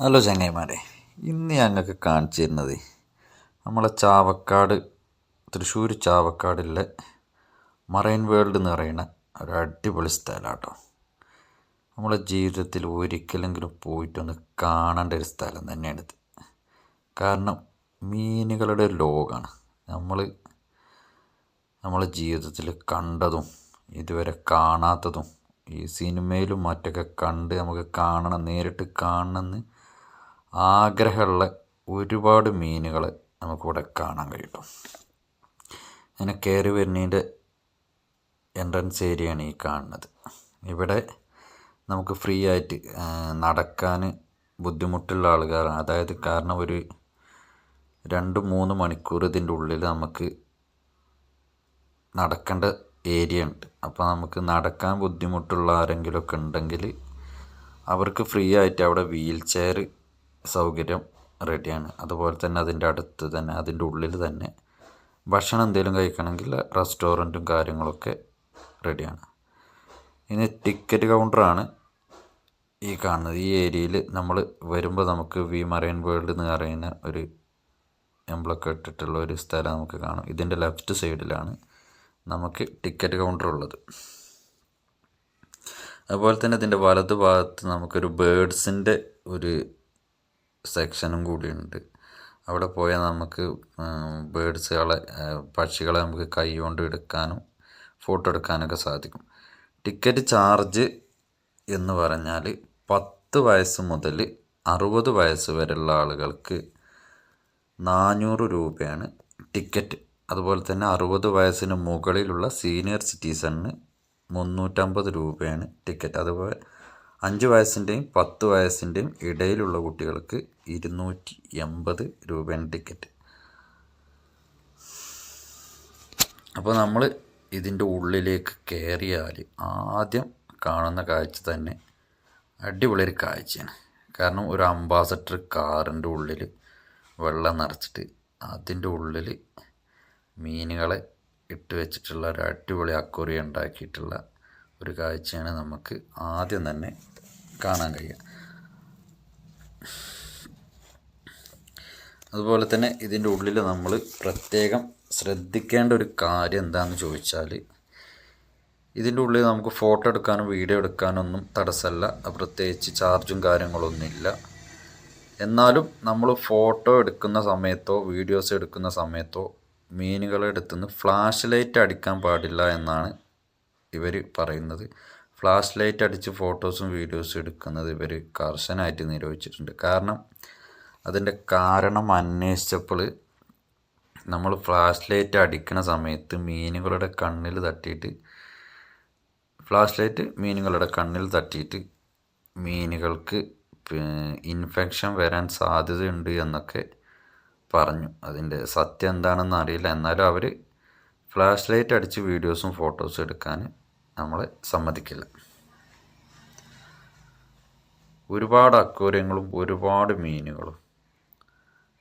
Hello ചങ്ങായിമാരെ ഇന്ന് ഞങ്ങൾക്ക് കാണിച്ചു തരുന്നത് നമ്മളെ ചാവക്കാട് തൃശ്ശൂർ ചാവക്കാടിലെ മറൈൻ വേൾഡ് എന്ന് പറയുന്ന ഒരു അടിപൊളി സ്ഥലമാണ് കേട്ടോ നമ്മളെ ജീവിതത്തിൽ ഒരിക്കലെങ്കിലും പോയിട്ടൊന്ന് കാണേണ്ട ഒരു സ്ഥലം തന്നെയാണിത്. കാരണം മീനുകളുടെ ഒരു ലോകമാണ്. നമ്മൾ നമ്മളെ ജീവിതത്തിൽ കണ്ടതും ഇതുവരെ കാണാത്തതും ഈ സിനിമയിലും മറ്റൊക്കെ കണ്ട് നമുക്ക് കാണണം നേരിട്ട് കാണണമെന്ന് ആഗ്രഹമുള്ള ഒരുപാട് മീനുകൾ നമുക്കിവിടെ കാണാൻ കഴിയും. അങ്ങനെ കയറി വരുന്നതിന്റെ എൻട്രൻസ് ഏരിയയാണ് ഈ കാണുന്നത്. ഇവിടെ നമുക്ക് ഫ്രീ ആയിട്ട് നടക്കാൻ ബുദ്ധിമുട്ടുള്ള ആളുകൾ അതായത് കാരണം ഒരു രണ്ട് മൂന്ന് മണിക്കൂർ ഇതിന്റെ ഉള്ളിൽ നമുക്ക് നടക്കേണ്ട ഏരിയ ഉണ്ട്. അപ്പോൾ നമുക്ക് നടക്കാൻ ബുദ്ധിമുട്ടുള്ള ആരെങ്കിലുമൊക്കെ ഉണ്ടെങ്കിൽ അവർക്ക് ഫ്രീ ആയിട്ട് അവിടെ വീൽ ചെയർ സൗകര്യം റെഡിയാണ് അതുപോലെ തന്നെ അതിന്റെ അടുത്ത് തന്നെ അതിന്റെ ഉള്ളിൽ തന്നെ ഭക്ഷണം എന്തെങ്കിലും കഴിക്കണമെങ്കിൽ റെസ്റ്റോറന്റും കാര്യങ്ങളൊക്കെ റെഡിയാണ് ഇനി ടിക്കറ്റ് കൗണ്ടറാണ് ഈ കാണുന്നത്. ഈ ഏരിയയിൽ നമ്മൾ വരുമ്പോൾ നമുക്ക് വി മറൈൻ വേൾഡ് എന്ന് പറയുന്ന ഒരു എംബ്ലൊക്കെ ഇട്ടിട്ടുള്ള ഒരു സ്ഥലം നമുക്ക് കാണും. ഇതിന്റെ ലെഫ്റ്റ് സൈഡിലാണ് നമുക്ക് ടിക്കറ്റ് കൗണ്ടർ ഉള്ളത്. അതുപോലെ തന്നെ ഇതിന്റെ വലതു ഭാഗത്ത് നമുക്കൊരു ബേഡ്സിന്റെ ഒരു സെക്ഷനും കൂടിയുണ്ട്. അവിടെ പോയാൽ നമുക്ക് ബേഡ്സുകളെ പക്ഷികളെ നമുക്ക് കൈ കൊണ്ട് എടുക്കാനും ഫോട്ടോ എടുക്കാനൊക്കെ സാധിക്കും. ടിക്കറ്റ് ചാർജ് എന്ന് പറഞ്ഞാൽ പത്ത് വയസ്സ് മുതൽ അറുപത് വയസ്സ് വരെയുള്ള ആളുകൾക്ക് നാനൂറ് രൂപയാണ് ടിക്കറ്റ്. അതുപോലെ തന്നെ അറുപത് വയസ്സിന് മുകളിലുള്ള സീനിയർ സിറ്റിസണിന് മുന്നൂറ്റമ്പത് രൂപയാണ് ടിക്കറ്റ്. അതുപോലെ അഞ്ച് വയസ്സിന്റെയും പത്ത് വയസ്സിന്റെയും ഇടയിലുള്ള കുട്ടികൾക്ക് ഇരുന്നൂറ്റി എൺപത് രൂപയാണ് ടിക്കറ്റ്. അപ്പോൾ നമ്മൾ ഇതിന്റെ ഉള്ളിലേക്ക് കയറിയാൽ ആദ്യം കാണുന്ന കാഴ്ച തന്നെ അടിപൊളി ഒരു കാഴ്ചയാണ്. കാരണം ഒരു അംബാസഡർ കാറിന്റെ ഉള്ളിൽ വെള്ളം നിറച്ചിട്ട് അതിന്റെ ഉള്ളിൽ മീനുകളെ ഇട്ട് വെച്ചിട്ടുള്ള ഒരു അടിപൊളി അക്വറി ഉണ്ടാക്കിയിട്ടുള്ള ഒരു കാഴ്ചയാണ് നമുക്ക് ആദ്യം തന്നെ കാണാൻ കഴിയുക. അതുപോലെ തന്നെ ഇതിന്റെ ഉള്ളിൽ നമ്മൾ പ്രത്യേകം ശ്രദ്ധിക്കേണ്ട ഒരു കാര്യം എന്താണെന്ന് ചോദിച്ചാൽ ഇതിന്റെ ഉള്ളിൽ നമുക്ക് ഫോട്ടോ എടുക്കാനും വീഡിയോ എടുക്കാനൊന്നും തടസ്സമല്ല. പ്രത്യേകിച്ച് ചാർജും കാര്യങ്ങളൊന്നുമില്ല. എന്നാലും നമ്മൾ ഫോട്ടോ എടുക്കുന്ന സമയത്തോ വീഡിയോസ് എടുക്കുന്ന സമയത്തോ മീനുകളെടുത്തുനിന്ന് ഫ്ലാഷ് ലൈറ്റ് അടിക്കാൻ പാടില്ല എന്നാണ് ഇവർ പറയുന്നത്. ഫ്ലാഷ് ലൈറ്റ് അടിച്ച് ഫോട്ടോസും വീഡിയോസും എടുക്കുന്നത് ഇവർ കർശനമായിട്ട് നിരോധിച്ചിട്ടുണ്ട്. കാരണം അതിന്റെ കാരണം അന്വേഷിച്ചപ്പോൾ നമ്മൾ ഫ്ലാഷ് ലൈറ്റ് അടിക്കുന്ന സമയത്ത് മീനുകളുടെ കണ്ണിൽ തട്ടിയിട്ട് ഫ്ലാഷ് ലൈറ്റ് മീനുകളുടെ കണ്ണിൽ തട്ടിയിട്ട് മീനുകൾക്ക് ഇൻഫെക്ഷൻ വരാൻ സാധ്യതയുണ്ട് എന്നൊക്കെ പറഞ്ഞു. അതിന്റെ സത്യം എന്താണെന്ന് അറിയില്ല. എന്നാലും അവർ ഫ്ലാഷ് ലൈറ്റ് അടിച്ച് വീഡിയോസും ഫോട്ടോസും എടുക്കാൻ നമ്മൾ സമ്മതിക്കില്ല. ഒരുപാട് അക്വേറിയങ്ങളും ഒരുപാട് മീനുകളും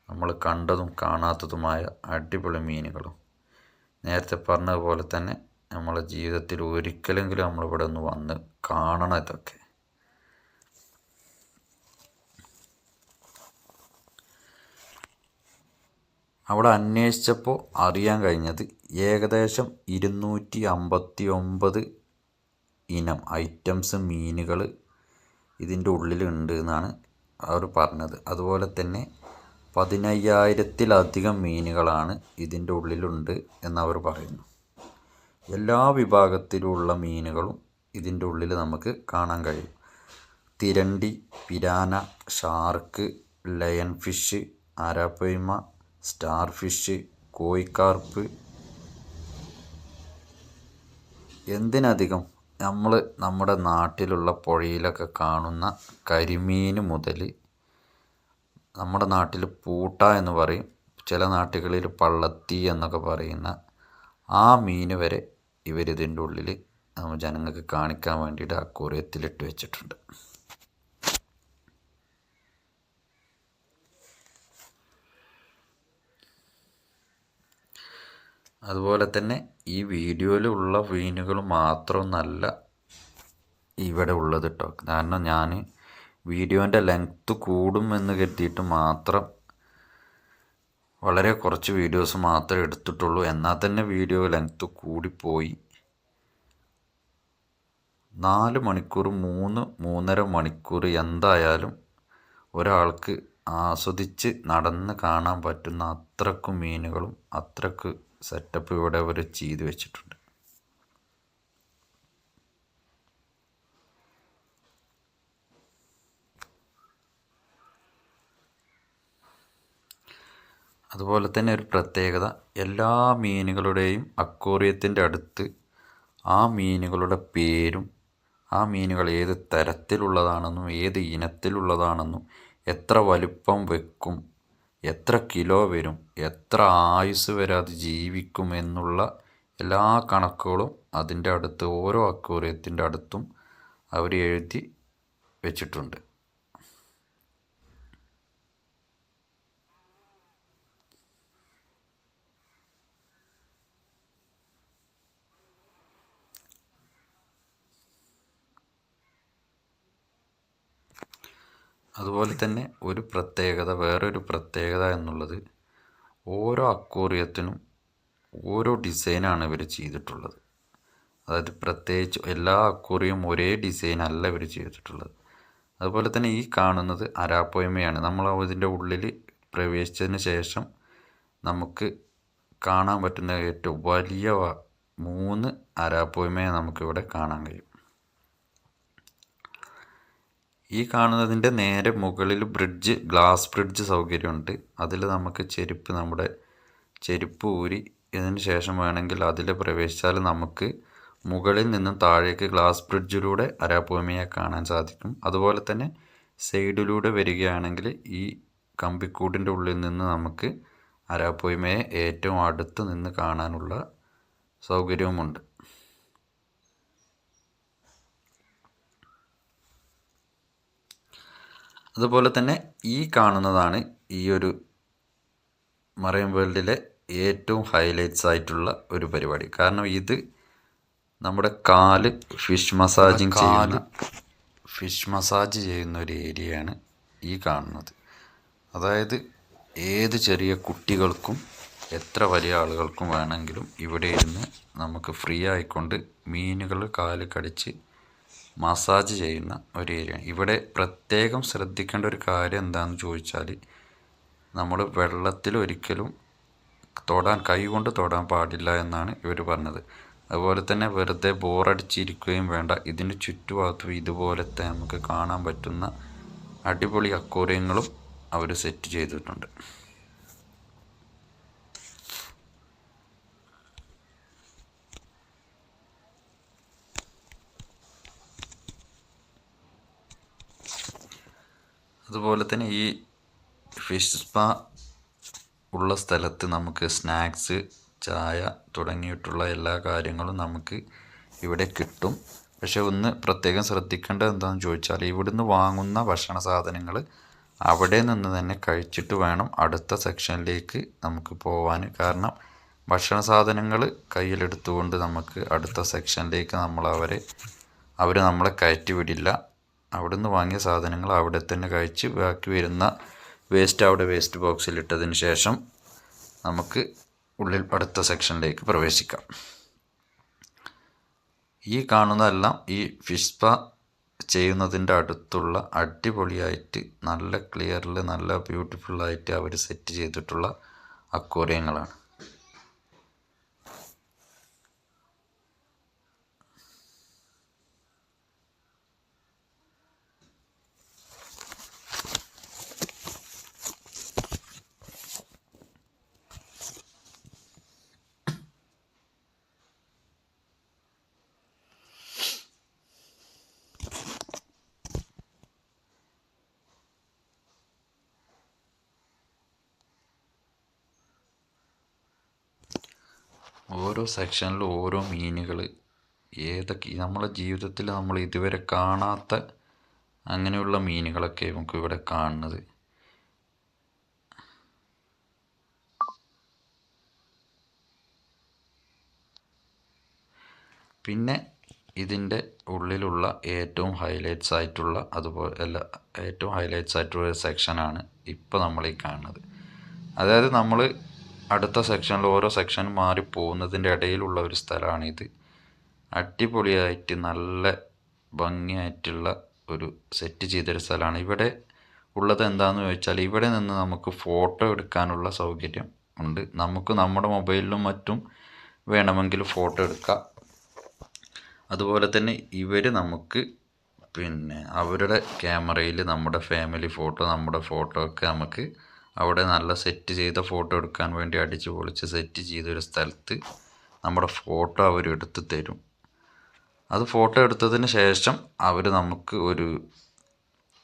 നമ്മൾ കണ്ടതും കാണാത്തതുമായ അടിപൊളി മീനുകളും നേരത്തെ പറഞ്ഞതുപോലെ തന്നെ നമ്മളെ ജീവിതത്തിൽ ഒരിക്കലെങ്കിലും നമ്മളിവിടെ ഒന്ന് വന്ന് കാണണം ഇതൊക്കെ. അവിടെ അന്വേഷിച്ചപ്പോൾ അറിയാൻ കഴിഞ്ഞത് ഏകദേശം ഇരുന്നൂറ്റി അമ്പത്തി ഒമ്പത് ഇനം ഐറ്റംസ് മീനുകൾ ഇതിന്റെ ഉള്ളിലുണ്ട് എന്നാണ് അവർ പറഞ്ഞത്. അതുപോലെ തന്നെ പതിനയ്യായിരത്തിലധികം മീനുകളാണ് ഇതിന്റെ ഉള്ളിലുണ്ട് എന്നവർ പറയുന്നു. എല്ലാ വിഭാഗത്തിലുള്ള മീനുകളും ഇതിന്റെ ഉള്ളിൽ നമുക്ക് കാണാൻ കഴിയും. തിരണ്ടി piranha shark lion fish arapaima star fish koi carp എന്തിനധികം നമ്മൾ നമ്മുടെ നാട്ടിലുള്ള പുഴയിലൊക്കെ കാണുന്ന കരിമീൻ മുതൽ നമ്മുടെ നാട്ടിൽ പൂട്ട എന്ന് പറയും ചില നാട്ടുകളിൽ പള്ളത്തി എന്നൊക്കെ പറയുന്ന ആ മീൻ വരെ ഇവരിതിന്റെ ഉള്ളിൽ ജനങ്ങൾക്ക് കാണിക്കാൻ വേണ്ടിയിട്ട് അക്കൂറിയത്തിലിട്ട് വെച്ചിട്ടുണ്ട്. അതുപോലെ തന്നെ ഈ വീഡിയോയിലുള്ള മീനുകൾ മാത്രമൊന്നല്ല ഇവിടെ ഉള്ളത് കേട്ടോ കാരണം ഞാൻ വീഡിയോന്റെ ലെങ്ത്ത് കൂടും എന്ന് കരുതിയിട്ട് മാത്രം വളരെ കുറച്ച് വീഡിയോസ് മാത്രമേ എടുത്തിട്ടുള്ളൂ. എന്നാൽ തന്നെ വീഡിയോ ലെങ്ത്ത് കൂടിപ്പോയി. നാല് മണിക്കൂർ മൂന്ന് മൂന്നര മണിക്കൂർ എന്തായാലും ഒരാൾക്ക് ആസ്വദിച്ച് നടന്ന് കാണാൻ പറ്റുന്ന അത്രക്കും മീനുകളും അത്രയ്ക്ക് സെറ്റപ്പ് ഇവിടെ അവർ ചെയ്തു വെച്ചിട്ടുണ്ട്. അതുപോലെ തന്നെ ഒരു പ്രത്യേകത എല്ലാ മീനുകളുടെയും അക്വോറിയത്തിന്റെ അടുത്ത് ആ മീനുകളുടെ പേരും ആ മീനുകൾ ഏത് തരത്തിലുള്ളതാണെന്നും ഏത് ഇനത്തിലുള്ളതാണെന്നും എത്ര വലുപ്പം വെക്കും എത്ര കിലോ വരും എത്ര ആയുസ് വരെ അത് ജീവിക്കും എന്നുള്ള എല്ലാ കണക്കുകളും അതിന്റെ അടുത്ത് ഓരോ അക്വേറിയത്തിന്റെ അടുത്തും അവർ എഴുതി വെച്ചിട്ടുണ്ട്. അതുപോലെ തന്നെ ഒരു പ്രത്യേകത വേറൊരു പ്രത്യേകത എന്നുള്ളത് ഓരോ അക്വേറിയത്തിനും ഓരോ ഡിസൈനാണ് ഇവർ ചെയ്തിട്ടുള്ളത്. അതായത് പ്രത്യേകിച്ച് എല്ലാ അക്വേറിയും ഒരേ ഡിസൈൻ അല്ല ഇവർ ചെയ്തിട്ടുള്ളത്. അതുപോലെ തന്നെ ഈ കാണുന്നത് അരാപ്പോയ്മയാണ്. നമ്മൾ ഇതിന്റെ ഉള്ളിൽ പ്രവേശിച്ചതിന് ശേഷം നമുക്ക് കാണാൻ പറ്റുന്ന ഏറ്റവും വലിയ മൂന്ന് അരാപ്പോയ്മയെ നമുക്കിവിടെ കാണാൻ കഴിയും. ഈ കാണുന്നതിന്റെ നേരെ മുകളിൽ ബ്രിഡ്ജ് ഗ്ലാസ് ബ്രിഡ്ജ് സൗകര്യമുണ്ട്. അതിൽ നമുക്ക് ചെരുപ്പ് നമ്മുടെ ചെരുപ്പ് ഊരി ഇതിന് ശേഷം വേണമെങ്കിൽ അതിൽ പ്രവേശിച്ചാൽ നമുക്ക് മുകളിൽ നിന്നും താഴേക്ക് ഗ്ലാസ് ബ്രിഡ്ജിലൂടെ അരാഭൂമിയെ കാണാൻ സാധിക്കും. അതുപോലെ തന്നെ സൈഡിലൂടെ വരികയാണെങ്കിൽ ഈ കമ്പിക്കൂടിന്റെ ഉള്ളിൽ നിന്ന് നമുക്ക് അരാപ്പൊയ്മയെ ഏറ്റവും അടുത്ത് നിന്ന് കാണാനുള്ള സൗകര്യവുമുണ്ട്. അതുപോലെ തന്നെ ഈ കാണുന്നതാണ് ഈ ഒരു മറൈൻ വേൾഡിലെ ഏറ്റവും ഹൈലൈറ്റ്സ് ആയിട്ടുള്ള ഒരു പരിപാടി. കാരണം ഇത് നമ്മുടെ കാൽ ഫിഷ് മസാജിങ് ചെയ്യുന്ന ഫിഷ് മസാജ് ചെയ്യുന്ന ഒരു ഏരിയയാണ് ഈ കാണുന്നത്. അതായത് ഏത് ചെറിയ കുട്ടികൾക്കും എത്ര വലിയ ആളുകൾക്കും വേണമെങ്കിലും ഇവിടെ ഇരുന്ന് നമുക്ക് ഫ്രീ ആയിക്കൊണ്ട് മീനുകൾ കാൽ കടിച്ച് മസാജ് ചെയ്യുന്ന ഒരു ഏരിയ ഇവിടെ പ്രത്യേകം ശ്രദ്ധിക്കേണ്ട ഒരു കാര്യം എന്താണെന്ന് ചോദിച്ചാൽ നമ്മൾ വെള്ളത്തിൽ ഒരിക്കലും തൊടാൻ കൈ കൊണ്ട് തൊടാൻ പാടില്ല എന്നാണ് ഇവർ പറഞ്ഞത്. അതുപോലെ തന്നെ വെറുതെ ബോറടിച്ചിരിക്കുകയും വേണ്ട. ഇതിന് ചുറ്റുഭാഗത്തും ഇതുപോലത്തെ നമുക്ക് കാണാൻ പറ്റുന്ന അടിപൊളി അക്വോറിയങ്ങളും അവർ സെറ്റ് ചെയ്തിട്ടുണ്ട്. അതുപോലെ തന്നെ ഈ ഫിഷ് സ്പാ ഉള്ള സ്ഥലത്ത് നമുക്ക് സ്നാക്സ് ചായ തുടങ്ങിയിട്ടുള്ള എല്ലാ കാര്യങ്ങളും നമുക്ക് ഇവിടെ കിട്ടും. പക്ഷേ ഒന്ന് പ്രത്യേകം ശ്രദ്ധിക്കേണ്ടത് എന്താണെന്ന് ചോദിച്ചാൽ ഇവിടുന്ന് വാങ്ങുന്ന ഭക്ഷണ സാധനങ്ങൾ അവിടെ നിന്ന് തന്നെ കഴിച്ചിട്ട് വേണം അടുത്ത സെക്ഷനിലേക്ക് നമുക്ക് പോവാൻ. കാരണം ഭക്ഷണ സാധനങ്ങൾ കയ്യിലെടുത്തുകൊണ്ട് നമുക്ക് അടുത്ത സെക്ഷനിലേക്ക് നമ്മൾ അവരെ അവർ നമ്മളെ കയറ്റി വിടില്ല. അവിടുന്ന് വാങ്ങിയ സാധനങ്ങൾ അവിടെ തന്നെ കഴിച്ച് ബാക്കി വരുന്ന വേസ്റ്റ് അവിടെ വേസ്റ്റ് ബോക്സിൽ ഇട്ടതിന് ശേഷം നമുക്ക് ഉള്ളിൽ അടുത്ത സെക്ഷനിലേക്ക് പ്രവേശിക്കാം. ഈ കാണുന്നതെല്ലാം ഈ ഫിഷ് സ്പാ ചെയ്യുന്നതിന്റെ അടുത്തുള്ള അടിപൊളിയായിട്ട് നല്ല ക്ലിയറിൽ നല്ല ബ്യൂട്ടിഫുള്ളായിട്ട് അവർ സെറ്റ് ചെയ്തിട്ടുള്ള അക്വേറിയങ്ങളാണ്. ഓരോ സെക്ഷനിലും ഓരോ മീനുകൾ ഏതൊക്കെ നമ്മളെ ജീവിതത്തിൽ നമ്മൾ ഇതുവരെ കാണാത്ത അങ്ങനെയുള്ള മീനുകളൊക്കെ നമുക്ക് ഇവിടെ കാണുന്നത്. പിന്നെ ഇതിന്റെ ഉള്ളിലുള്ള ഏറ്റവും ഹൈലൈറ്റ്സ് ആയിട്ടുള്ള അതുപോലെ അല്ല ഏറ്റവും ഹൈലൈറ്റ്സ് ആയിട്ടുള്ള ഒരു സെക്ഷനാണ് ഇപ്പോൾ നമ്മൾ ഈ കാണുന്നത്. അതായത് നമ്മൾ അടുത്ത സെക്ഷനിൽ ഓരോ സെക്ഷൻ മാറി പോകുന്നതിന്റെ ഇടയിലുള്ള ഒരു സ്ഥലമാണിത്. അടിപൊളിയായിട്ട് നല്ല ഭംഗിയായിട്ടുള്ള ഒരു സെറ്റ് ചെയ്തൊരു സ്ഥലമാണ്. ഇവിടെ ഉള്ളത് എന്താണെന്ന് ചോദിച്ചാൽ ഇവിടെ നിന്ന് നമുക്ക് ഫോട്ടോ എടുക്കാനുള്ള സൗകര്യം ഉണ്ട്. നമുക്ക് നമ്മുടെ മൊബൈലിലും മറ്റും വേണമെങ്കിൽ ഫോട്ടോ എടുക്കാം. അതുപോലെ തന്നെ ഇവർ നമുക്ക് പിന്നെ അവരുടെ ക്യാമറയിൽ നമ്മുടെ ഫാമിലി ഫോട്ടോ നമ്മുടെ ഫോട്ടോ ഒക്കെ നമുക്ക് അവിടെ നല്ല സെറ്റ് ചെയ്ത ഫോട്ടോ എടുക്കാൻ വേണ്ടി അടിച്ച് പൊളിച്ച് സെറ്റ് ചെയ്തൊരു സ്ഥലത്ത് നമ്മുടെ ഫോട്ടോ അവർ എടുത്തു തരും. അത് ഫോട്ടോ എടുത്തതിന് ശേഷം അവർ നമുക്ക് ഒരു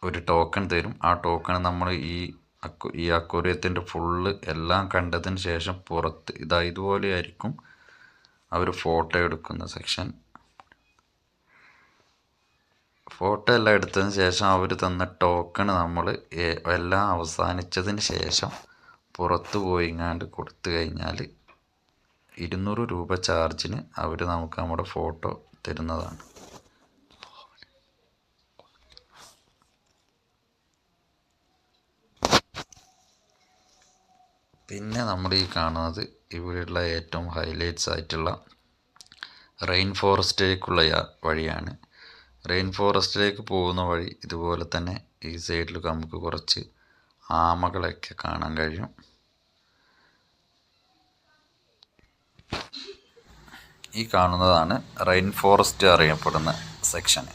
ഒരു ടോക്കൺ തരും. ആ ടോക്കൺ നമ്മൾ ഈ ഈ അക്വറിയത്തിന്റെ ഫുള്ള് എല്ലാം കണ്ടതിന് ശേഷം പുറത്ത് ഇതാ ഇതുപോലെയായിരിക്കും അവർ ഫോട്ടോ എടുക്കുന്ന സെക്ഷൻ ഫോട്ടോ എല്ലാം എടുത്തതിന് ശേഷം അവർ തന്ന ടോക്കൺ നമ്മൾ എല്ലാം അവസാനിച്ചതിന് ശേഷം പുറത്ത് പോയിങ്ങാണ്ട് കൊടുത്തു കഴിഞ്ഞാൽ ഇരുന്നൂറ് രൂപ ചാർജിന് അവർ നമുക്ക് നമ്മുടെ ഫോട്ടോ തരുന്നതാണ്. പിന്നെ നമ്മൾ ഈ കാണുന്നത് ഇവിടെയുള്ള ഏറ്റവും ഹൈലൈറ്റ്സ് ആയിട്ടുള്ള റെയിൻ ഫോറസ്റ്റിലേക്കുള്ള വഴിയാണ്. റെയിൻ ഫോറസ്റ്റിലേക്ക് പോകുന്ന വഴി ഇതുപോലെ തന്നെ ഈ സൈഡിൽ നമുക്ക് കുറച്ച് ആമകളെയൊക്കെ കാണാൻ കഴിയും. ഈ കാണുന്നതാണ് റെയിൻ ഫോറസ്റ്റ് അറിയപ്പെടുന്ന സെക്ഷൻ.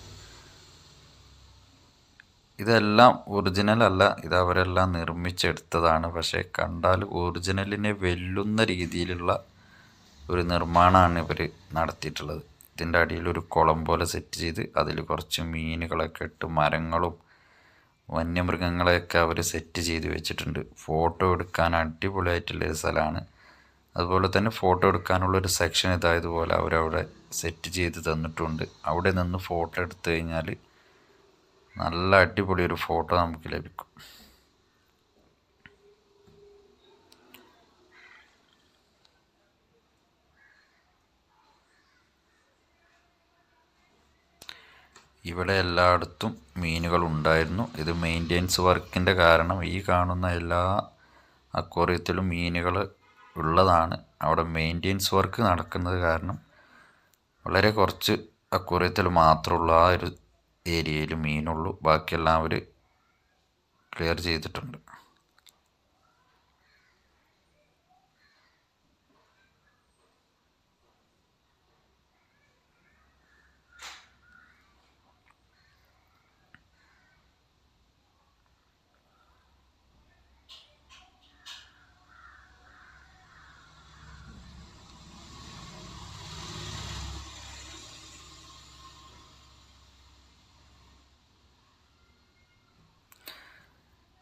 ഇതെല്ലാം ഒറിജിനൽ അല്ല ഇത് അവരെല്ലാം നിർമ്മിച്ചെടുത്തതാണ്. പക്ഷേ കണ്ടാൽ ഒറിജിനലിനെ വെല്ലുന്ന രീതിയിലുള്ള ഒരു നിർമ്മാണമാണ് ഇവർ നടത്തിയിട്ടുള്ളത്. ഇതിന്റെ അടിയിൽ ഒരു കുളം പോലെ സെറ്റ് ചെയ്ത് അതിൽ കുറച്ച് മീനുകളൊക്കെ ഇട്ട് മരങ്ങളും വന്യമൃഗങ്ങളെയൊക്കെ അവർ സെറ്റ് ചെയ്ത് വെച്ചിട്ടുണ്ട്. ഫോട്ടോ എടുക്കാൻ അടിപൊളിയായിട്ടുള്ള ഒരു സ്ഥലമാണ്. അതുപോലെ തന്നെ ഫോട്ടോ എടുക്കാനുള്ളൊരു സെക്ഷൻ ഇതായതുപോലെ അവരവിടെ സെറ്റ് ചെയ്ത് തന്നിട്ടുണ്ട്. അവിടെ നിന്ന് ഫോട്ടോ എടുത്തു കഴിഞ്ഞാൽ നല്ല അടിപൊളി ഒരു ഫോട്ടോ നമുക്ക് ലഭിക്കും. ഇവിടെ എല്ലായിടത്തും മീനുകൾ ഉണ്ടായിരുന്നു ഇത് മെയിന്റെനൻസ് വർക്കിന്റെ കാരണം ഈ കാണുന്ന എല്ലാ അക്വേറിയത്തിലും മീനുകൾ ഉള്ളതാണ്. അവിടെ മെയിന്റെനൻസ് വർക്ക് നടക്കുന്നത് കാരണം വളരെ കുറച്ച് അക്വേറിയത്തിൽ മാത്രമുള്ള ആ ഒരു ഏരിയയിൽ മീനുള്ളൂ. ബാക്കിയെല്ലാം അവർ ക്ലിയർ ചെയ്തിട്ടുണ്ട്.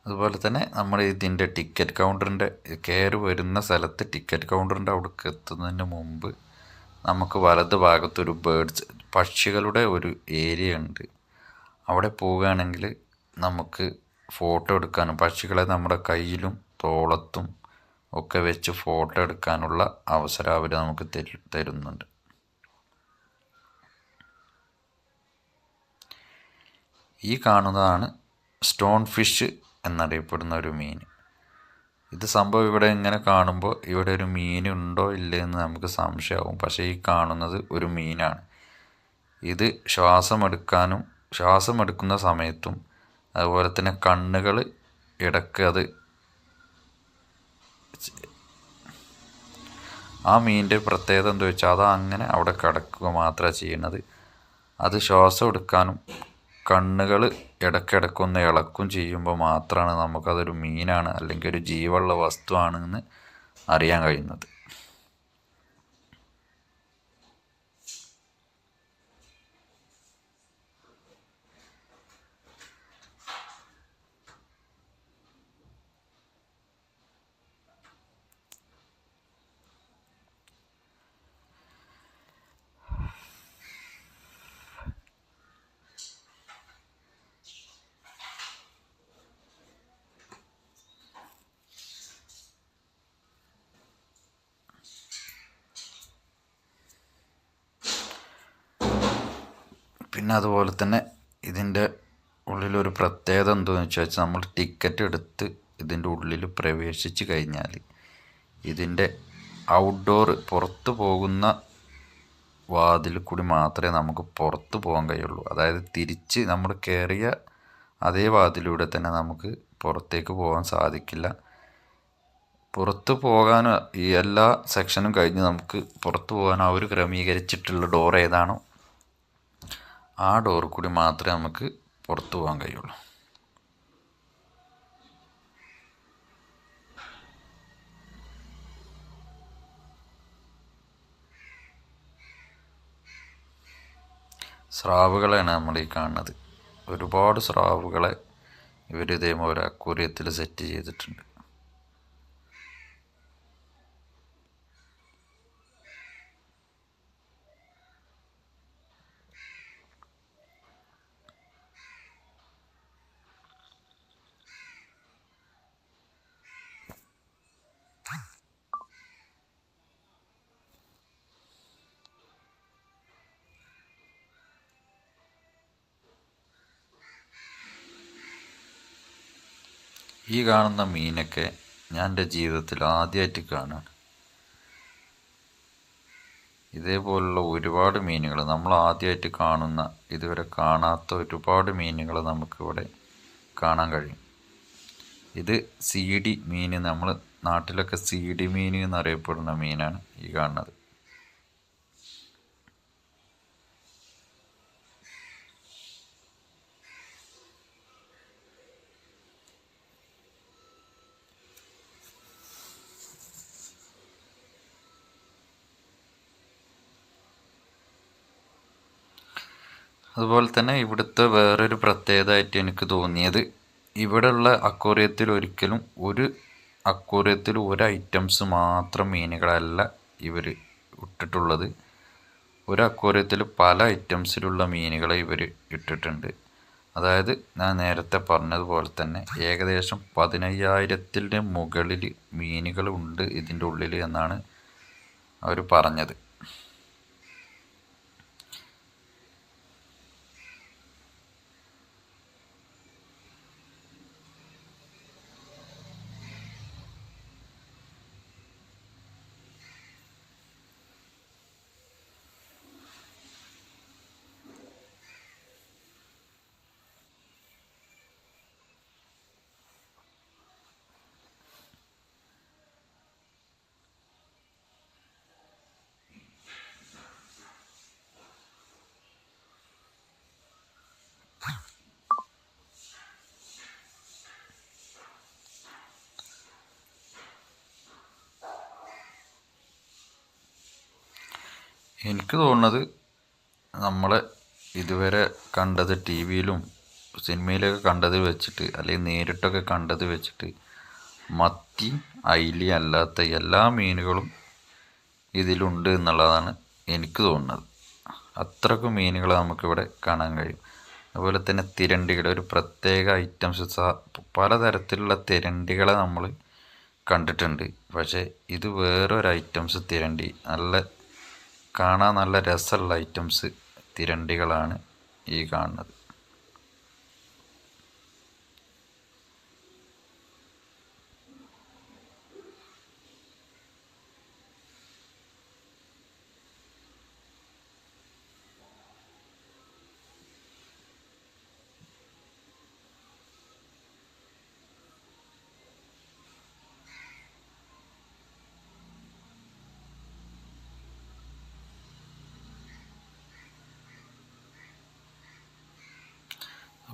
അതുപോലെ തന്നെ നമ്മൾ ഇതിന്റെ ടിക്കറ്റ് കൗണ്ടറിന്റെ കയറി വരുന്ന സ്ഥലത്ത് ടിക്കറ്റ് കൗണ്ടറിന്റെ അവിടേക്ക് എത്തുന്നതിന് മുമ്പ് നമുക്ക് വലത് ഭാഗത്തൊരു ബേഡ്സ് പക്ഷികളുടെ ഒരു ഏരിയ ഉണ്ട്. അവിടെ പോവുകയാണെങ്കിൽ നമുക്ക് ഫോട്ടോ എടുക്കാനും പക്ഷികളെ നമ്മുടെ കയ്യിലും തോളത്തും ഒക്കെ വെച്ച് ഫോട്ടോ എടുക്കാനുള്ള അവസരം അവർ നമുക്ക് തരുന്നുണ്ട്. ഈ കാണുന്നതാണ് സ്റ്റോൺ ഫിഷ് എന്നറിയപ്പെടുന്ന ഒരു മീൻ. ഇത് സംഭവം ഇവിടെ ഇങ്ങനെ കാണുമ്പോൾ ഇവിടെ ഒരു മീൻ ഉണ്ടോ ഇല്ലേ എന്ന് നമുക്ക് സംശയമാവും. പക്ഷേ ഈ കാണുന്നത് ഒരു മീനാണ്. ഇത് ശ്വാസമെടുക്കാനും ശ്വാസമെടുക്കുന്ന സമയത്തും അതുപോലെ തന്നെ കണ്ണുകൾ ഇടയ്ക്ക് അത് ആ മീനിന്റെ പ്രത്യേകത എന്താ വെച്ചാൽ അത് അങ്ങനെ അവിടെ കിടക്കുക മാത്രമാണ് ചെയ്യുന്നത്. അത് ശ്വാസം എടുക്കാനും കണ്ണുകൾ ഇടയ്ക്കിടയ്ക്കൊന്ന് ഇളക്കും ചെയ്യുമ്പോൾ മാത്രമാണ് നമുക്കതൊരു മീനാണ് അല്ലെങ്കിൽ ഒരു ജീവനുള്ള വസ്തുവാണെന്ന് അറിയാൻ കഴിയുന്നത്. പിന്നെ അതുപോലെ തന്നെ ഇതിന്റെ ഉള്ളിലൊരു പ്രത്യേകത എന്താണെന്ന് വെച്ചാൽ നമ്മൾ ടിക്കറ്റ് എടുത്ത് ഇതിന്റെ ഉള്ളിൽ പ്രവേശിച്ച് കഴിഞ്ഞാൽ ഇതിന്റെ ഔട്ട്ഡോർ പുറത്ത് പോകുന്ന വാതിൽ കൂടി മാത്രമേ നമുക്ക് പുറത്ത് പോകാൻ കഴിയുള്ളൂ. അതായത് തിരിച്ച് നമ്മൾ കയറിയ അതേ വാതിലൂടെ തന്നെ നമുക്ക് പുറത്തേക്ക് പോകാൻ സാധിക്കില്ല. പുറത്ത് പോകാൻ ഈ എല്ലാ സെക്ഷനും കഴിഞ്ഞ് നമുക്ക് പുറത്ത് പോകാൻ അവർ ക്രമീകരിച്ചിട്ടുള്ള ഡോർ ഏതാണോ ആ ഡോർ കൂടി മാത്രമേ നമുക്ക് പുറത്തു പോകാൻ കഴിയുള്ളൂ. സ്രാവുകളെയാണ് നമ്മൾ ഈ കാണുന്നത്. ഒരുപാട് സ്രാവുകളെ ഇവർ ഇതേപോലെ അക്കൂറിയത്തിൽ സെറ്റ് ചെയ്തിട്ടുണ്ട്. ഈ കാണുന്ന മീനൊക്കെ ഞാൻ എന്റെ ജീവിതത്തിൽ ആദ്യമായിട്ട് കാണുകയാണ് ഇതേപോലുള്ള ഒരുപാട് മീനുകൾ നമ്മൾ ആദ്യമായിട്ട് കാണുന്ന ഇതുവരെ കാണാത്ത ഒരുപാട് മീനുകൾ നമുക്കിവിടെ കാണാൻ കഴിയും. ഇത് സി ഡി മീൻ നമ്മൾ നാട്ടിലൊക്കെ സി ഡി മീൻ എന്നറിയപ്പെടുന്ന മീനാണ് ഈ കാണുന്നത്. അതുപോലെ തന്നെ ഇവിടുത്തെ വേറൊരു പ്രത്യേകതയായിട്ട് എനിക്ക് തോന്നിയത് ഇവിടെയുള്ള അക്വേറിയത്തിൽ ഒരിക്കലും ഒരു അക്വേറിയത്തിൽ ഒരു ഐറ്റംസ് മാത്രം മീനുകളല്ല ഇവർ ഇട്ടിട്ടുള്ളത്. ഒരു അക്വേറിയത്തിൽ പല ഐറ്റംസിലുള്ള മീനുകളെ ഇവർ ഇട്ടിട്ടുണ്ട്. അതായത് ഞാൻ നേരത്തെ പറഞ്ഞതുപോലെ തന്നെ ഏകദേശം പതിനയ്യായിരത്തിന്റെ മുകളിൽ മീനുകളുണ്ട് ഇതിന്റെ ഉള്ളിൽ എന്നാണ് അവർ പറഞ്ഞത്. എനിക്ക് തോന്നുന്നത് നമ്മൾ ഇതുവരെ കണ്ടത് ടി വിയിലും സിനിമയിലൊക്കെ കണ്ടത് വെച്ചിട്ട് അല്ലെങ്കിൽ നേരിട്ടൊക്കെ കണ്ടത് വെച്ചിട്ട് മത്തി അയിലി അല്ലാത്ത എല്ലാ മീനുകളും ഇതിലുണ്ട് എന്നുള്ളതാണ് എനിക്ക് തോന്നുന്നത്. അത്രക്കും മീനുകൾ നമുക്കിവിടെ കാണാൻ കഴിയും. അതുപോലെ തന്നെ തിരണ്ടികൾ ഒരു പ്രത്യേക ഐറ്റംസ് പലതരത്തിലുള്ള തിരണ്ടികളെ നമ്മൾ കണ്ടിട്ടുണ്ട്. പക്ഷേ ഇത് വേറൊരു ഐറ്റംസ് തിരണ്ടി നല്ല കാണാൻ നല്ല രസമുള്ള ഐറ്റംസ് തിരണ്ടികളാണ് ഈ കാണുന്നത്.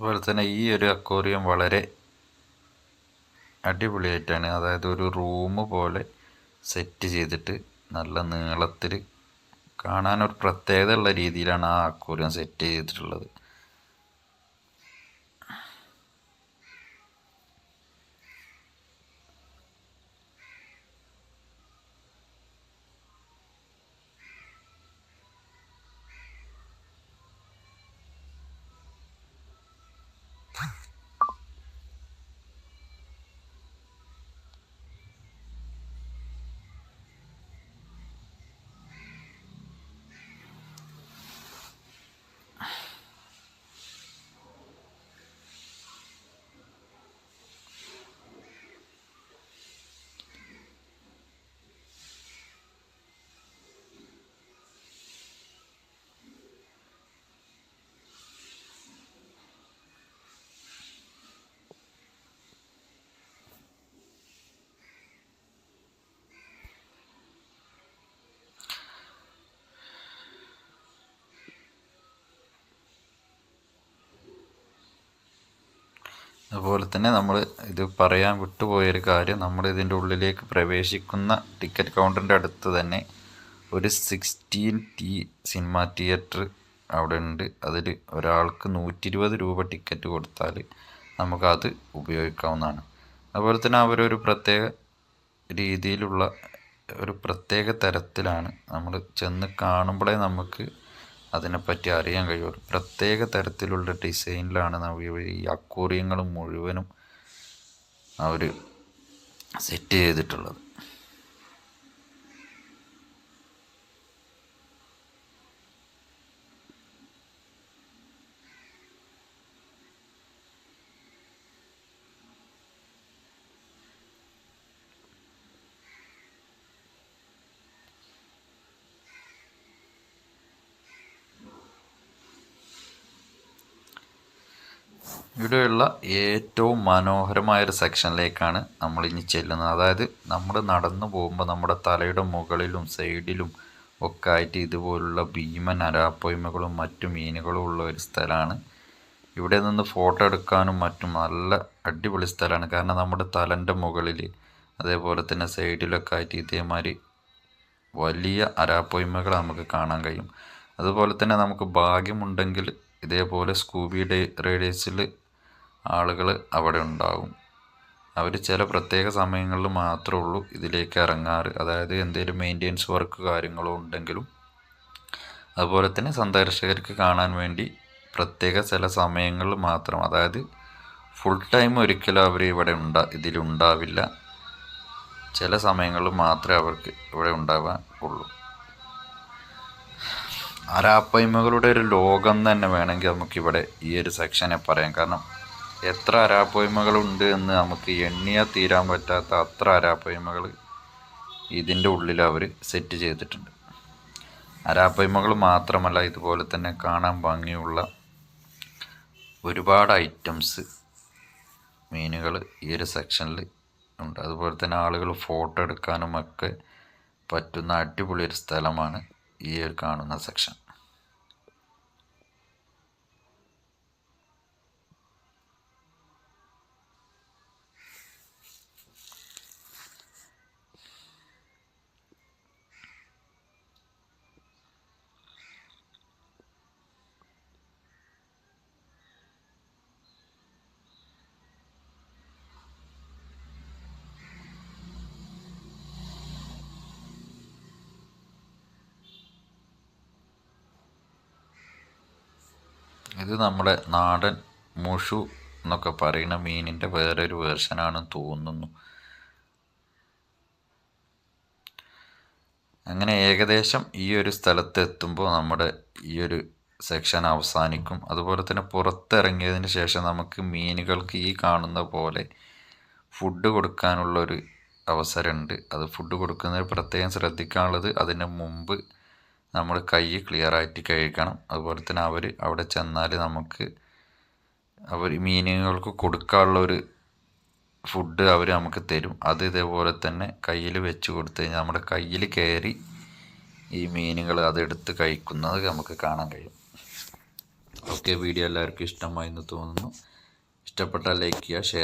അതുപോലെ തന്നെ ഈ ഒരു അക്വേറിയം വളരെ അടിപൊളിയായിട്ടാണ്. അതായത് ഒരു റൂം പോലെ സെറ്റ് ചെയ്തിട്ട് നല്ല നീളത്തിൽ കാണാനൊരു പ്രത്യേകത ഉള്ള രീതിയിലാണ് ആ അക്വേറിയം സെറ്റ് ചെയ്തിട്ടുള്ളത്. അതുപോലെ തന്നെ നമ്മൾ ഇത് പറയാൻ വിട്ടുപോയൊരു കാര്യം നമ്മൾ ഇതിന്റെ ഉള്ളിലേക്ക് പ്രവേശിക്കുന്ന ടിക്കറ്റ് കൗണ്ടറിന്റെ അടുത്ത് തന്നെ ഒരു സിക്സ്റ്റീൻ ടി സിനിമ തിയേറ്റർ അവിടെ ഉണ്ട്. അതിൽ ഒരാൾക്ക് നൂറ്റി ഇരുപത് രൂപ ടിക്കറ്റ് കൊടുത്താൽ നമുക്കത് ഉപയോഗിക്കാവുന്നതാണ്. അതുപോലെ തന്നെ അവരൊരു പ്രത്യേക രീതിയിലുള്ള ഒരു പ്രത്യേക തരത്തിലാണ് നമ്മൾ ചെന്ന് കാണുമ്പോഴേ നമുക്ക് അതിനെപ്പറ്റി അറിയാൻ കഴിയുള്ളൂ. പ്രത്യേക തരത്തിലുള്ള ഡിസൈനിലാണ് നമ്മൾ ഈ അക്കൂറിയങ്ങൾ മുഴുവനും അവർ സെറ്റ് ചെയ്തിട്ടുള്ളത്. ഇവിടെയുള്ള ഏറ്റവും മനോഹരമായ ഒരു സെക്ഷനിലേക്കാണ് നമ്മൾ ഇനി ചെല്ലുന്നത്. അതായത് നമ്മൾ നടന്നു പോകുമ്പോൾ നമ്മുടെ തലയുടെ മുകളിലും സൈഡിലും ഒക്കെ ആയിട്ട് ഇതുപോലുള്ള ഭീമൻ അരാപ്പൊയ്മകളും മറ്റു മീനുകളും ഉള്ള ഒരു സ്ഥലമാണ്. ഇവിടെ നിന്ന് ഫോട്ടോ എടുക്കാനും മറ്റും നല്ല അടിപൊളി സ്ഥലമാണ്. കാരണം നമ്മുടെ തലന്റെ മുകളിൽ അതേപോലെ തന്നെ സൈഡിലൊക്കെ ആയിട്ട് ഇതേമാതിരി വലിയ അരാപ്പൊയ്മകൾ നമുക്ക് കാണാൻ കഴിയും. അതുപോലെ തന്നെ നമുക്ക് ഭാഗ്യമുണ്ടെങ്കിൽ ഇതേപോലെ സ്കൂബി ഡേ റൈഡേഴ്സിൽ ആളുകൾ അവിടെ ഉണ്ടാകും. അവർ ചില പ്രത്യേക സമയങ്ങളിൽ മാത്രമേ ഉള്ളൂ ഇതിലേക്ക് ഇറങ്ങാറ്. അതായത് എന്തെങ്കിലും മെയിന്റെനൻസ് വർക്ക് കാര്യങ്ങളോ ഉണ്ടെങ്കിലും. അതുപോലെ തന്നെ സന്ദർശകർക്ക് കാണാൻ വേണ്ടി പ്രത്യേക ചില സമയങ്ങളിൽ മാത്രം. അതായത് ഫുൾ ടൈം ഒരിക്കലും അവർ ഇവിടെ ഉണ്ടാ ഇതിലുണ്ടാവില്ല ചില സമയങ്ങളിൽ മാത്രമേ അവർക്ക് ഇവിടെ ഉണ്ടാവാൻ ഉള്ളൂ. അരാപ്പയ്മകളുടെ ഒരു ലോകം തന്നെ വേണമെങ്കിൽ നമുക്കിവിടെ ഈ ഒരു സെക്ഷനെ പറയാം. കാരണം എത്ര അരാപ്പൊയ്മകളുണ്ട് എന്ന് നമുക്ക് എണ്ണിയാൽ തീരാൻ പറ്റാത്ത അത്ര അരാപ്പൊയ്മകൾ ഇതിന്റെ ഉള്ളിൽ അവർ സെറ്റ് ചെയ്തിട്ടുണ്ട്. അരാപ്പൊയ്മകൾ മാത്രമല്ല ഇതുപോലെ തന്നെ കാണാൻ ഭംഗിയുള്ള ഒരുപാട് ഐറ്റംസ് മീനുകൾ ഈ ഒരു സെക്ഷനിൽ ഉണ്ട്. അതുപോലെ തന്നെ ആളുകൾ ഫോട്ടോ എടുക്കാനും ഒക്കെ പറ്റുന്ന അടിപൊളി ഒരു സ്ഥലമാണ് ഈ കാണുന്ന സെക്ഷൻ ഇത് നമ്മുടെ നാടൻ മുഷു എന്നൊക്കെ പറയുന്ന മീനിന്റെ വേറൊരു വേർഷനാണെന്ന് തോന്നുന്നു. അങ്ങനെ ഏകദേശം ഈ ഒരു സ്ഥലത്ത് എത്തുമ്പോൾ നമ്മുടെ ഈ ഒരു സെക്ഷൻ അവസാനിക്കും. അതുപോലെ തന്നെ പുറത്തിറങ്ങിയതിന് ശേഷം നമുക്ക് മീനുകൾക്ക് ഈ കാണുന്ന പോലെ ഫുഡ് കൊടുക്കാനുള്ളൊരു അവസരമുണ്ട്. അത് ഫുഡ് കൊടുക്കുന്നതിൽ പ്രത്യേകം ശ്രദ്ധിക്കാനുള്ളത് അതിന് മുമ്പ് നമ്മൾ കൈ ക്ലിയറായിട്ട് കഴുകണം. അതുപോലെ തന്നെ അവർ അവിടെ ചെന്നാൽ നമുക്ക് അവർ മീനുകൾക്ക് കൊടുക്കാനുള്ള ഒരു ഫുഡ് അവർ നമുക്ക് തരും. അത് ഇതേപോലെ തന്നെ കയ്യിൽ വെച്ച് കൊടുത്തു കഴിഞ്ഞാൽ നമ്മുടെ കയ്യിൽ കയറി ഈ മീനുകൾ അതെടുത്ത് കഴിക്കുന്നത് നമുക്ക് കാണാൻ കഴിയും. ഓക്കെ വീഡിയോ എല്ലാവർക്കും ഇഷ്ടമായി എന്ന് തോന്നുന്നു. ഇഷ്ടപ്പെട്ടാൽ ലൈക്ക് ചെയ്യുക ഷെയർ